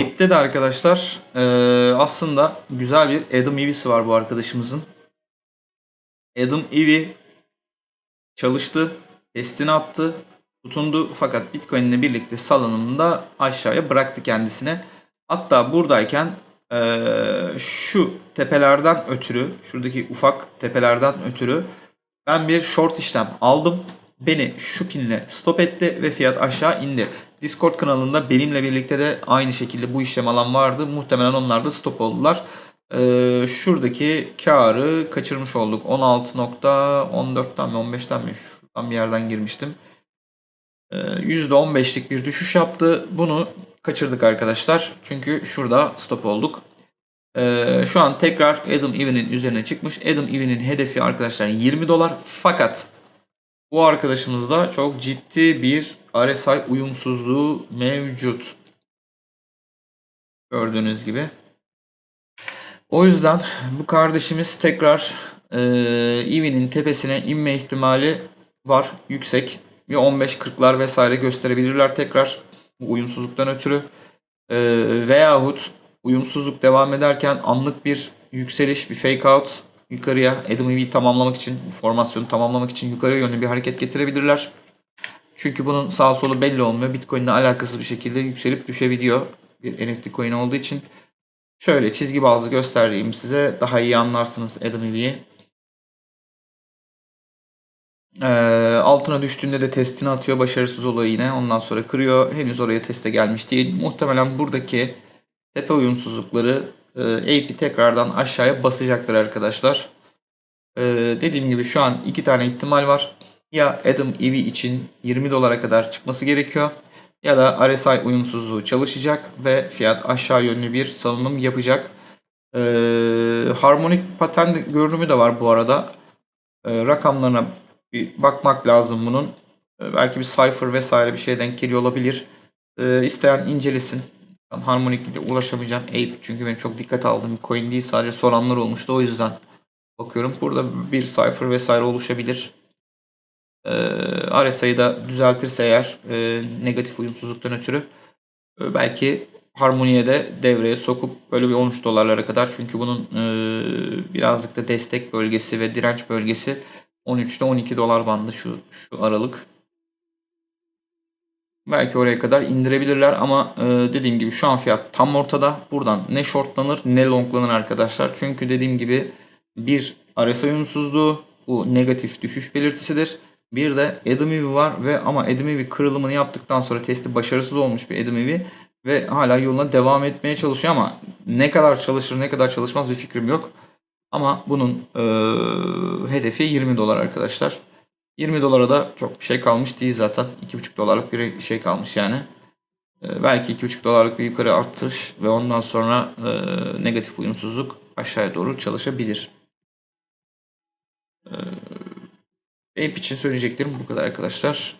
Ape'de de arkadaşlar eee, aslında güzel bir Adam Eevee'si var bu arkadaşımızın. Adam Eevee çalıştı, testini attı, tutundu fakat Bitcoin ile birlikte salınımda aşağıya bıraktı kendisine. Hatta buradayken eee, şu tepelerden ötürü, şuradaki ufak tepelerden ötürü ben bir short işlem aldım. Beni şu pinle stop etti ve fiyat aşağı indi. Discord kanalında benimle birlikte de aynı şekilde bu işlem alan vardı. Muhtemelen onlar da stop oldular. Ee, şuradaki karı kaçırmış olduk. 16.14'ten mi 15'ten mi? Şuradan bir yerden girmiştim. Ee, %15'lik bir düşüş yaptı. Bunu kaçırdık arkadaşlar. Çünkü şurada stop olduk. Ee, şu an tekrar Adam Eve'nin üzerine çıkmış. Adam Eve'nin hedefi arkadaşlar 20 dolar. Fakat bu arkadaşımızda çok ciddi bir RSI uyumsuzluğu mevcut. Gördüğünüz gibi. O yüzden bu kardeşimiz tekrar e, tepesine inme ihtimali var. Yüksek. Bir 15-40'lar vesaire gösterebilirler tekrar. Bu uyumsuzluktan ötürü. E, veyahut uyumsuzluk devam ederken anlık bir yükseliş, bir fake out yukarıya Adam Eve'yi tamamlamak için, formasyonu tamamlamak için yukarıya yönlü bir hareket getirebilirler. Çünkü bunun sağ solu belli olmuyor. Bitcoin ile alakasız bir şekilde yükselip düşebiliyor. Bir NFT coin olduğu için. Şöyle çizgi bazlı göstereyim size. Daha iyi anlarsınız Adam Eve'yi. Ee, altına düştüğünde de testini atıyor. Başarısız oluyor yine. Ondan sonra kırıyor. Henüz oraya teste gelmiş değil. Muhtemelen buradaki tepe uyumsuzlukları e, AP'i tekrardan aşağıya basacaktır arkadaşlar. E, dediğim gibi şu an iki tane ihtimal var. Ya Adam Eevee için 20 dolara kadar çıkması gerekiyor. Ya da RSI uyumsuzluğu çalışacak ve fiyat aşağı yönlü bir salınım yapacak. E, harmonik pattern görünümü de var bu arada. E, rakamlarına bir bakmak lazım bunun. Belki bir cipher vesaire bir şeye denk geliyor olabilir. E, isteyen incelesin. Harmonik ile ulaşamayacağım. Ape çünkü ben çok dikkat aldığım bir coin değil. Sadece soranlar olmuştu. O yüzden bakıyorum. Burada bir cipher vesaire oluşabilir. Ee, RSI'yi da düzeltirse eğer e, negatif uyumsuzluktan ötürü e, belki harmoniye de devreye sokup böyle bir 13 dolarlara kadar çünkü bunun e, birazcık da destek bölgesi ve direnç bölgesi 13 ile 12 dolar bandı şu şu aralık. Belki oraya kadar indirebilirler ama e, dediğim gibi şu an fiyat tam ortada. Buradan ne shortlanır ne longlanır arkadaşlar. Çünkü dediğim gibi bir RSI uyumsuzluğu bu negatif düşüş belirtisidir. Bir de Eevee var ve ama Eevee kırılımını yaptıktan sonra testi başarısız olmuş bir Eevee ve hala yoluna devam etmeye çalışıyor ama ne kadar çalışır ne kadar çalışmaz bir fikrim yok. Ama bunun e, hedefi 20 dolar arkadaşlar. 20 dolara da çok bir şey kalmış değil zaten. 2,5 dolarlık bir şey kalmış yani. Ee, belki 2,5 dolarlık bir yukarı artış ve ondan sonra e, negatif uyumsuzluk aşağıya doğru çalışabilir. Ee, Ape için söyleyeceklerim bu kadar arkadaşlar.